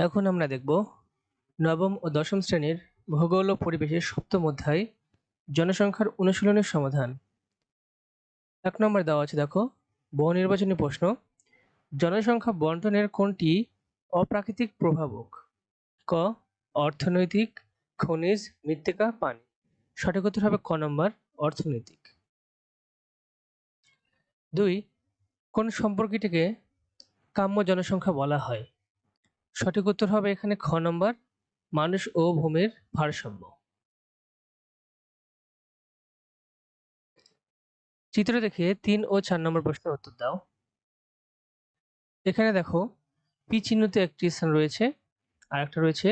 এখন আমরা দেখব নবম ও দশম শ্রেণির ভূগোল ও পরিবেশের সপ্তম অধ্যায়, জনসংখ্যার অনুশীলনের সমাধান। এক নম্বর দেওয়া আছে, দেখো বহু নির্বাচনী প্রশ্ন। জনসংখ্যা বন্টনের কোনটি অপ্রাকৃতিক প্রভাবক? ক, অর্থনৈতিক, খনিজ, মৃত্তিকা, পানি। সঠিক উত্তর হবে ক নম্বর, অর্থনৈতিক। দুই, কোন সম্পর্কটিকে কাম্য জনসংখ্যা বলা হয়? সঠিক উত্তর হবে এখানে খ নম্বর, মানুষ ও ভূমির ভারসাম্য। চিত্র দেখে তিন ও চার নম্বর প্রশ্নের উত্তর দাও। এখানে দেখো, পি চিহ্নিত একটি স্থান রয়েছে আর একটা রয়েছে,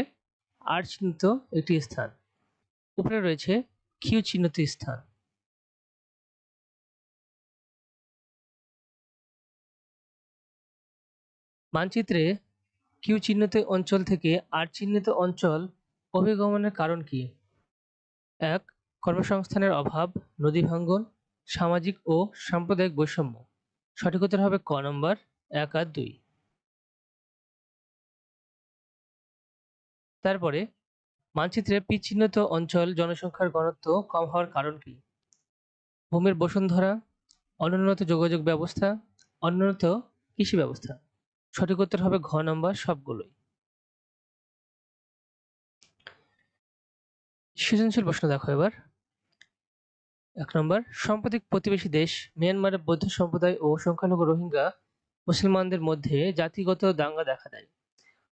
আর চিহ্নিত একটি স্থান। উপরে রয়েছে কিউ চিহ্নিত স্থান। মানচিত্রে কিউ চিহ্নিত অঞ্চল থেকে আর চিহ্নিত অঞ্চল অভিগমনের কারণ কি? এক, কর্মসংস্থানের অভাব, নদী ভাঙ্গন, সামাজিক ও সাম্প্রদায়িক বৈষম্য। সঠিক উত্তর হবে ক নম্বর, এক আর দুই। তারপরে, মানচিত্রে পি চিহ্নিত অঞ্চল জনসংখ্যার ঘনত্ব কম হওয়ার কারণ কি? ভূমির বসুন্ধরা, অনুন্নত যোগাযোগ ব্যবস্থা, অনুন্নত কৃষি ব্যবস্থা। সঠিক উত্তর হবে ঘ নম্বর সবগুলোই। সৃজনশীল প্রশ্ন দেখো এবার। এক নম্বর, সাম্প্রতিক প্রতিবেশী দেশ মিয়ানমারের বৌদ্ধ সম্প্রদায় ও সংখ্যালঘু রোহিঙ্গা মুসলমানদের মধ্যে জাতিগত দাঙ্গা দেখা দেয়।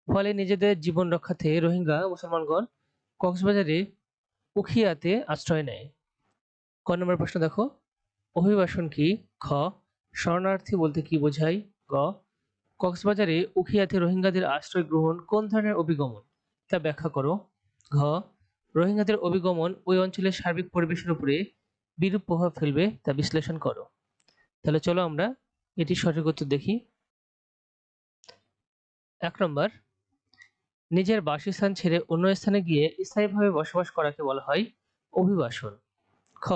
ফলে নিজেদের জীবন রক্ষার্থে রোহিঙ্গা মুসলমানগণ কক্সবাজারে উখিয়াতে আশ্রয় নেয়। ক নম্বর প্রশ্ন দেখো, অভিবাসন কি? খ, শরণার্থী বলতে কি বোঝায়? গ কক্সবাজারে উখিয়াতে রোহিঙ্গাদের আশ্রয় গ্রহণ কোন ধরনের অভিগমন? তা ব্যাখ্যা করো। ঘ, রোহিঙ্গাদের অভিগমন ওই অঞ্চলের সার্বিক পরিবেশের উপরে বিরূপ প্রভাব ফেলবে তা বিশ্লেষণ করো। তাহলে চলো আমরা এটি সঠিক উত্তর দেখি। এক নম্বর, নিজের বাসস্থান ছেড়ে অন্য স্থানে গিয়ে স্থায়ীভাবে বসবাস করাকে বলা হয় অভিবাসন। খ,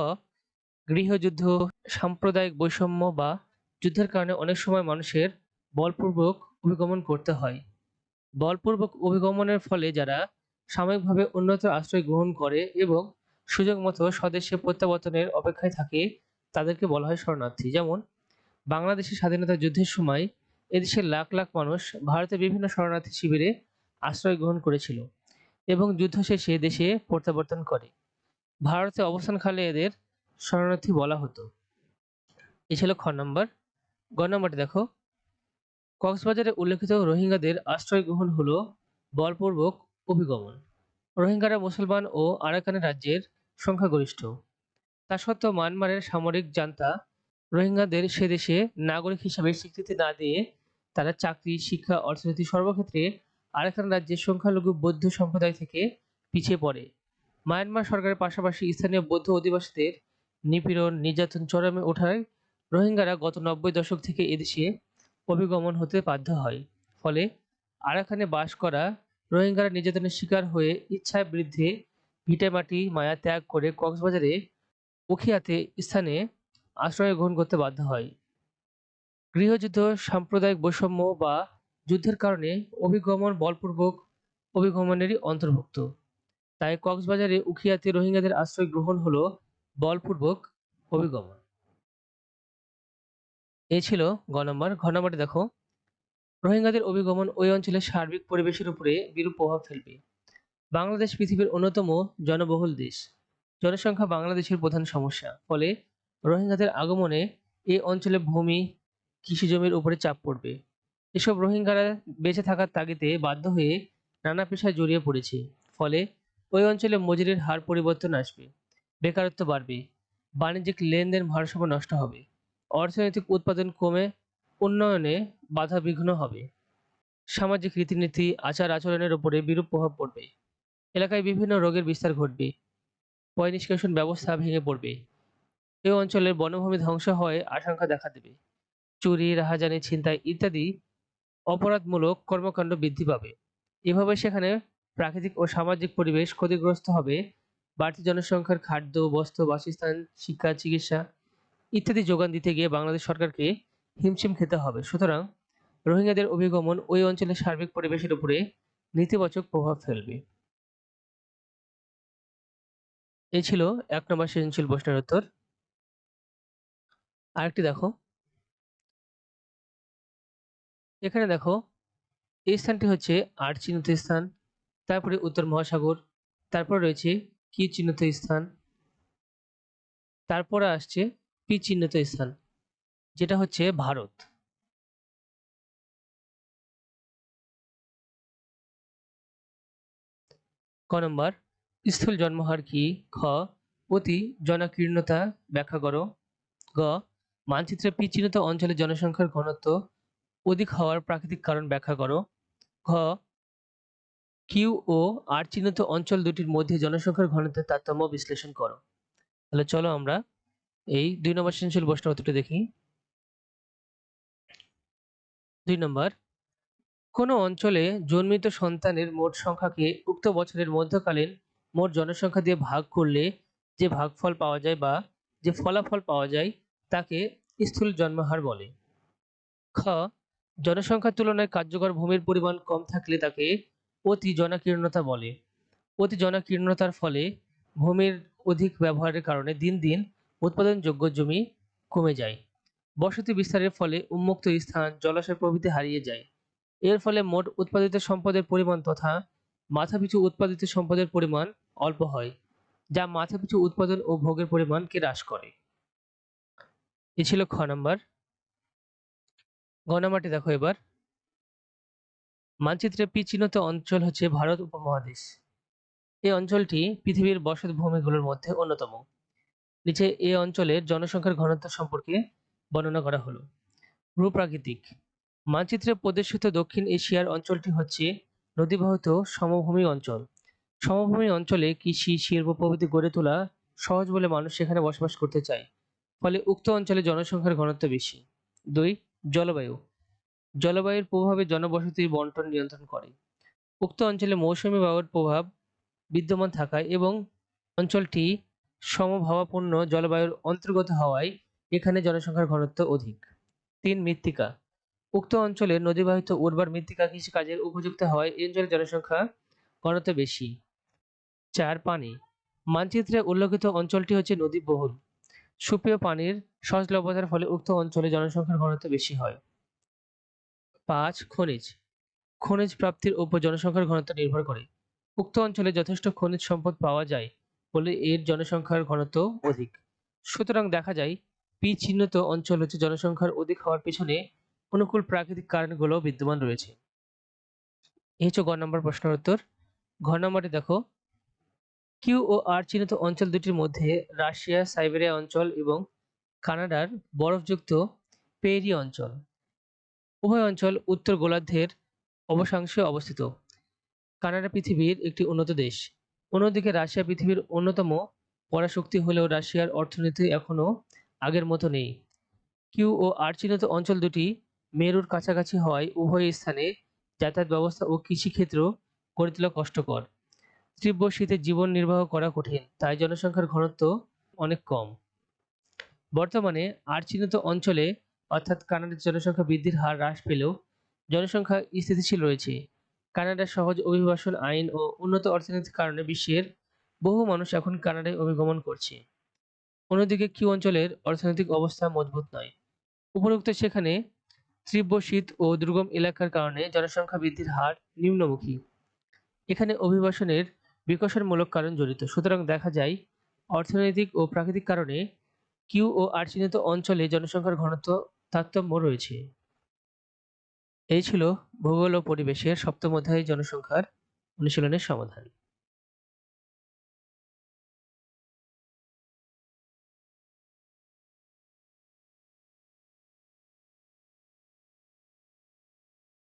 গৃহযুদ্ধ, সাম্প্রদায়িক বৈষম্য বা যুদ্ধের কারণে অনেক সময় মানুষের বলপূর্বক অভিগমন করতে হয়। বলপূর্বক অভিগমনের ফলে যারা সাময়িকভাবে উন্নত আশ্রয় গ্রহণ করে এবং সুযোগ মতো স্বদেশে প্রত্যাবর্তনের অপেক্ষায় থাকে, তাদেরকে বলা হয় শরণার্থী। যেমন বাংলাদেশের স্বাধীনতা যুদ্ধের সময় এদেশের লাখ লাখ মানুষ ভারতের বিভিন্ন শরণার্থী শিবিরে আশ্রয় গ্রহণ করেছিল এবং যুদ্ধ শেষে দেশে প্রত্যাবর্তন করে। ভারতে অবস্থানকালে এদের শরণার্থী বলা হতো। এ ছিল খ নম্বর। গ নম্বরটি দেখো। কক্সবাজারে উল্লেখিত রোহিঙ্গাদের আশ্রয় গ্রহণ হল বলপূর্বক অভিগমন। রোহিঙ্গারা মুসলমান ও আরাকান রাজ্যের সংখ্যাগরিষ্ঠ। তা সত্ত্বেও মায়ানমারের সামরিক জান্তা রোহিঙ্গাদের সে দেশে নাগরিক হিসাবে স্বীকৃতি না দিয়ে তারা চাকরি, শিক্ষা, অর্থনীতি সর্বক্ষেত্রে আরাকান রাজ্যের সংখ্যালঘু বৌদ্ধ সম্প্রদায় থেকে পিছিয়ে পড়ে। মায়ানমার সরকারের পাশাপাশি স্থানীয় বৌদ্ধ অধিবাসীদের নিপীড়ন, নির্যাতন চরমে ওঠায় রোহিঙ্গারা গত নব্বই দশক থেকে এদেশে অভিগমন হতে বাধ্য হয়। ফলে আরাকানে বাস করা রোহিঙ্গারা নির্যাতনের শিকার হয়ে ইচ্ছায় বৃদ্ধে ভিটেমাটি মায়া ত্যাগ করে কক্সবাজারে উখিয়াতে স্থানে আশ্রয় গ্রহণ করতে বাধ্য হয়। গৃহযুদ্ধ, সাম্প্রদায়িক বৈষম্য বা যুদ্ধের কারণে অভিগমন বলপূর্বক অভিগমনেরই অন্তর্ভুক্ত। তাই কক্সবাজারে উখিয়াতে রোহিঙ্গাদের আশ্রয় গ্রহণ হলো বলপূর্বক অভিগমন। এ ছিল গ নম্বর। ঘ নম্বরে দেখো। রোহিঙ্গাদের অভিগমন ওই অঞ্চলের সার্বিক পরিবেশের উপরে বিরূপ প্রভাব ফেলবে। বাংলাদেশ পৃথিবীর অন্যতম জনবহুল দেশ। জনসংখ্যা বাংলাদেশের প্রধান সমস্যা। ফলে রোহিঙ্গাদের আগমনে এই অঞ্চলে ভূমি, কৃষি জমির উপরে চাপ পড়বে। এসব রোহিঙ্গারা বেঁচে থাকার তাগিদে বাধ্য হয়ে নানা পেশায় জড়িয়ে পড়েছে। ফলে ওই অঞ্চলে মজুরির হার পরিবর্তন আসবে। বেকারত্ব বাড়বে। বাণিজ্যিক লেনদেন ভারসাম্য নষ্ট হবে। অর্থনৈতিক উৎপাদন কমে উন্নয়নে বাধা বিঘ্ন হবে। সামাজিক রীতিনীতি, আচার আচরণের উপরে বিরূপ প্রভাব পড়বে। এলাকায় বিভিন্ন রোগের বিস্তার ঘটবে। পয় নিষ্কাশন ব্যবস্থা ভেঙে পড়বে। এই অঞ্চলের বনভূমি ধ্বংস হওয়ায় আশঙ্কা দেখা দেবে। চুরি, রাহাজানি, ছিনতাই ইত্যাদি অপরাধমূলক কর্মকাণ্ড বৃদ্ধি পাবে। এভাবে সেখানে প্রাকৃতিক ও সামাজিক পরিবেশ ক্ষতিগ্রস্ত হবে। বাড়তি জনসংখ্যার খাদ্য, বস্ত্র, বাসস্থান, শিক্ষা, চিকিৎসা ইত্যাদি যোগান দিতে গিয়ে বাংলাদেশ সরকারকে হিমশিম খেতে হবে। সুতরাং রোহিঙ্গাদের অভিগমন ওই অঞ্চলের সার্বিক পরিবেশের উপরে নেতিবাচক প্রভাব ফেলবে। এই ছিল এক নম্বর সৃজনশীল প্রশ্নের উত্তর। আরেকটি দেখো। এখানে দেখো, এই স্থানটি হচ্ছে আর চিহ্নিত স্থান, তারপরে উত্তর মহাসাগর, তারপর রয়েছে কি চিহ্নিত স্থান, তারপরে আসছে পি চিহ্নিত স্থান, যেটা হচ্ছে ভারত। ক নম্বর, স্থূল জন্মহার কি খ? অতি জনাকীর্ণতা ব্যাখ্যা করো। গ মানচিত্রে চিহ্নিত অঞ্চলে জনসংখ্যার ঘনত্ব অধিক হওয়ার প্রাকৃতিক কারণ ব্যাখ্যা করো। ঘ, কিউ ও আর চিহ্নিত অঞ্চল দুটির মধ্যে জনসংখ্যার ঘনত্বের তারতম্য বিশ্লেষণ করো। তাহলে চলো আমরা এই দুই নম্বর সৃজনশীল প্রশ্নের উত্তরটা দেখি। দুই নম্বর, কোন অঞ্চলে জন্মিত সন্তানের মোট সংখ্যাকে উক্ত বছরের মধ্যকালীন মোট জনসংখ্যা দিয়ে ভাগ করলে যে ভাগফল পাওয়া যায় বা যে ফলাফল পাওয়া যায় তাকে স্থূল জন্মহার বলে। খ, জনসংখ্যার তুলনায় কার্যকর ভূমির পরিমাণ কম থাকলে তাকে অতি জনাকীর্ণতা বলে। অতি জনাকীর্ণতার ফলে ভূমির অধিক ব্যবহারের কারণে দিন দিন উৎপাদনযোগ্য জমি কমে যায়। বসতি বিস্তারের ফলে উন্মুক্ত স্থান জলাশয় প্রভৃতি হারিয়ে যায়। এর ফলে মোট উৎপাদিত সম্পদের পরিমাণ তথা মাথাপিছু উৎপাদিত সম্পদের পরিমাণ অল্প হয়, যা মাথাপিছু উৎপাদন ও ভোগের পরিমাণকে হ্রাস করে। এ ছিল খ নাম্বার। গ নাম্বারটি দেখো এবার। মানচিত্রে পি চিহ্নিত অঞ্চল হচ্ছে ভারত উপমহাদেশ। এই অঞ্চলটি পৃথিবীর বসত ভূমিগুলোর মধ্যে অন্যতম। নিচে এ অঞ্চলের জনসংখ্যার ঘনত্ব সম্পর্কে বর্ণনা করা হলো। ভূপ্রাকৃতিক। মানচিত্রে প্রদর্শিত দক্ষিণ এশিয়ার অঞ্চলটি হচ্ছে নদীবাহিত সমভূমি অঞ্চল। সমভূমি অঞ্চলে কৃষি, শিল্প প্রভৃতি গড়ে তোলা সহজ বলে মানুষ সেখানে বসবাস করতে চায়। ফলে উক্ত অঞ্চলে জনসংখ্যার ঘনত্ব বেশি। দুই, জলবায়ু। জলবায়ুর প্রভাবে জনবসতির বন্টন নিয়ন্ত্রণ করে। উক্ত অঞ্চলে মৌসুমী বায়ুর প্রভাব বিদ্যমান থাকায় এবং অঞ্চলটি সমভাবাপন্ন জলবায়ুর অন্তর্গত হওয়ায় এখানে জনসংখ্যার ঘনত্ব অধিক। তিন, মৃত্তিকা। উক্ত অঞ্চলে নদীবাহিত উর্বর মৃত্তিকা কৃষিকাজের উপযুক্ত হওয়ায় এই অঞ্চলের জনসংখ্যা ঘনত্ব বেশি। চার, পানি। মানচিত্রে উল্লেখিত অঞ্চলটি হচ্ছে নদীবহুল। সুপেয় পানির সহজলভ্যতার ফলে উক্ত অঞ্চলে জনসংখ্যার ঘনত্ব বেশি হয়। পাঁচ, খনিজ। খনিজ প্রাপ্তির উপর জনসংখ্যার ঘনত্ব নির্ভর করে। উক্ত অঞ্চলে যথেষ্ট খনিজ সম্পদ পাওয়া যায়। বলে এর জনসংখ্যার ঘনত্ব অধিক। সুতরাং দেখা যায়, পি চিহ্নিত অঞ্চল হচ্ছে জনসংখ্যার অধিক হওয়ার পিছনে অনুকূল প্রাকৃতিক কারণগুলো বিদ্যমান রয়েছে। এই হচ্ছে গ নম্বর প্রশ্নের উত্তর। ঘ নম্বরটি দেখো কিউ ও আর চিহ্নিত অঞ্চল দুটির মধ্যে রাশিয়া, সাইবেরিয়া অঞ্চল এবং কানাডার বরফযুক্ত পেরি অঞ্চল। উভয় অঞ্চল উত্তর গোলার্ধের অবশাংশে অবস্থিত। কানাডা পৃথিবীর একটি উন্নত দেশ। অন্যদিকে রাশিয়া পৃথিবীর অন্যতম পরাশক্তি হলেও রাশিয়ার অর্থনীতি এখনও আগের মতো নেই। কিউ ও আর চিহ্নিত অঞ্চল দুটি মেরুর কাছাকাছি হওয়ায় উভয় স্থানে যাতায়াত ব্যবস্থা ও কৃষিক্ষেত্র গড়ে তোলা কষ্টকর। তীব্র শীতে জীবন নির্বাহ করা কঠিন, তাই জনসংখ্যার ঘনত্ব অনেক কম। বর্তমানে আর চিহ্নিত অঞ্চলে, অর্থাৎ কানাডার জনসংখ্যা বৃদ্ধির হার হ্রাস পেলেও জনসংখ্যা স্থিতিশীল রয়েছে। কানাডার সহজ অভিবাসন আইন ও উন্নত অর্থনীতির কারণে বিশ্বের বহু মানুষ এখন কানাডায় অভিগমন করছে। অন্যদিকে কিউ অঞ্চলের অর্থনৈতিক অবস্থা মজবুত নয়। উপরোক্ত সেখানে তীব্র শীত ও দুর্গম এলাকার কারণে জনসংখ্যা বৃদ্ধির হার নিম্নমুখী। এখানে অভিবাসনের বিকশনমূলক কারণ জড়িত। সুতরাং দেখা যায়, অর্থনৈতিক ও প্রাকৃতিক কারণে কিউ ও আর চিহ্নিত অঞ্চলে জনসংখ্যার ঘনত্ব, তারতম্য রয়েছে। এই ছিল ভূগোল ও পরিবেশের সপ্তম অধ্যায় জনসংখ্যার অনুশীলনের সমাধান।